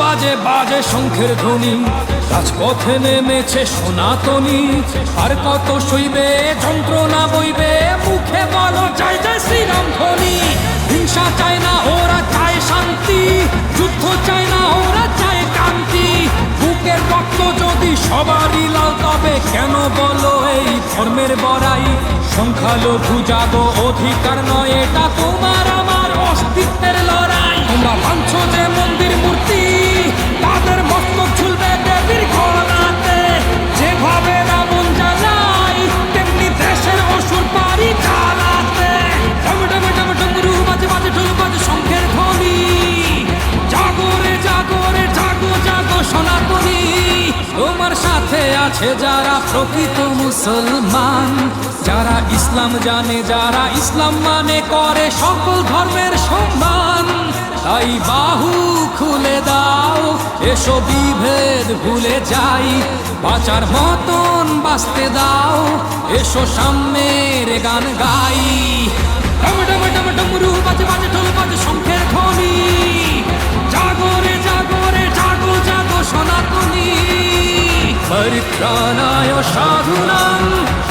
বাজে বাজে শঙ্খের ধ্বনি। রাজপথে নেমেছে সনাতনী। আর কত সইবে যন্ত্রণা বইবে, মুখে বলো জয় জয় শ্রীরাম ধ্বনি হিংসা চায় না, ওরা চায় শান্তি। যুদ্ধ চায় না, ওরা চায় কান্তি বুকের রক্ত যদি সবারই লাল, তবে কেন বলো এই ধর্মের বড়াই? সংখ্যালঘু জাগো অধিকার নয়, এটা তোমার সাথে আছে যারা প্রকৃত মুসলমান, যারা ইসলাম জানে, যারা ইসলাম মানে করে সকল ধর্মের সম্মান। তাই বাহু খুলে দাও, এসো বিভেদ ভুলে যাই, বাঁচার মতন বাঁচতে দাও, এসো সামনের গান গাই। সাধুনাং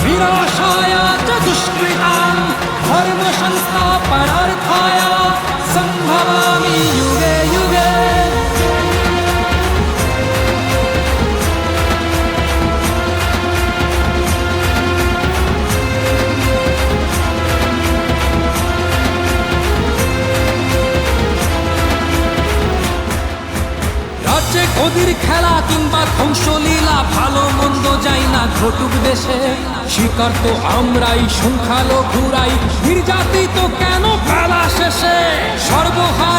বিনাশায় চ দুষ্কৃতাং ধর্ম সংস্থাপনার্থায় সম্ভবামি যুগে যুগে। রাজ্যে গদির খেলা ঘটুক দেশে শিকার তো আমরাই সংখ্যালঘুরাই। নির্যাতিত কেন ফেলা শেষে? সর্বহারা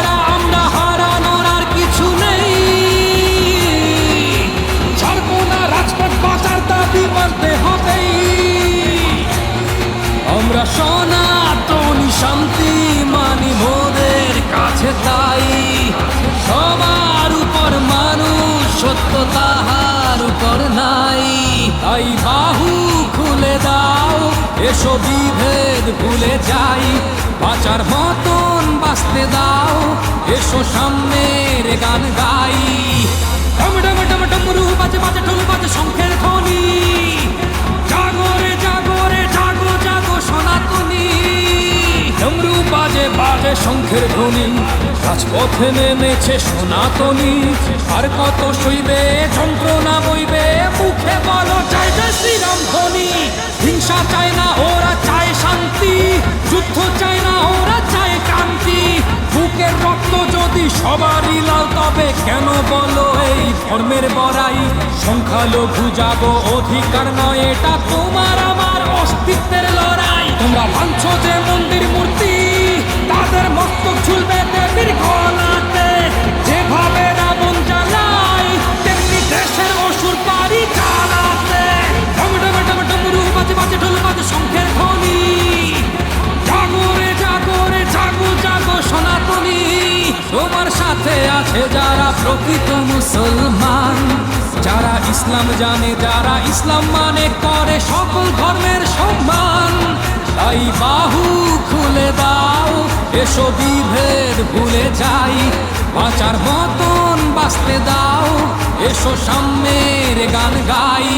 তাহার উপর নাই। তাই বাহু খুলে দাও, এসো বিভেদ ভুলে যাই। বাঁচার মতন বাঁচতে দাও, এসো সামনের গান গাই। বাজে বাজে বাজে শঙ্খের ধ্বনি। জাগো জাগো বাজে বাজে শঙ্খের রাজপথে নেমেছে সনাতনী। আর কত সইবে যন্ত্রণা হিংসা চায় না, ওরা চায় শান্তি। যুদ্ধ চায় না, ওরা চায় কান্তি বুকের রক্ত যদি সবারই লাল, তবে কেন বলো এই ধর্মের বড়াই? সংখ্যালঘু যাব, অধিকার নয়, এটা তোমার আমার অস্তিত্বের লড়াই। তোমরা ভাঙছো যে মন্দির তোমার সাথে আছে যারা প্রকৃত মুসলমান। যারা ইসলাম জানে, যারা ইসলাম মানে করে সকল ধর্মের সম্মান। তাই বাহু খুলে দাও, এসো বিভেদ ভুলে যাই। বাঁচার মতন বাঁচতে দাও, এসো সামনের গান গাই।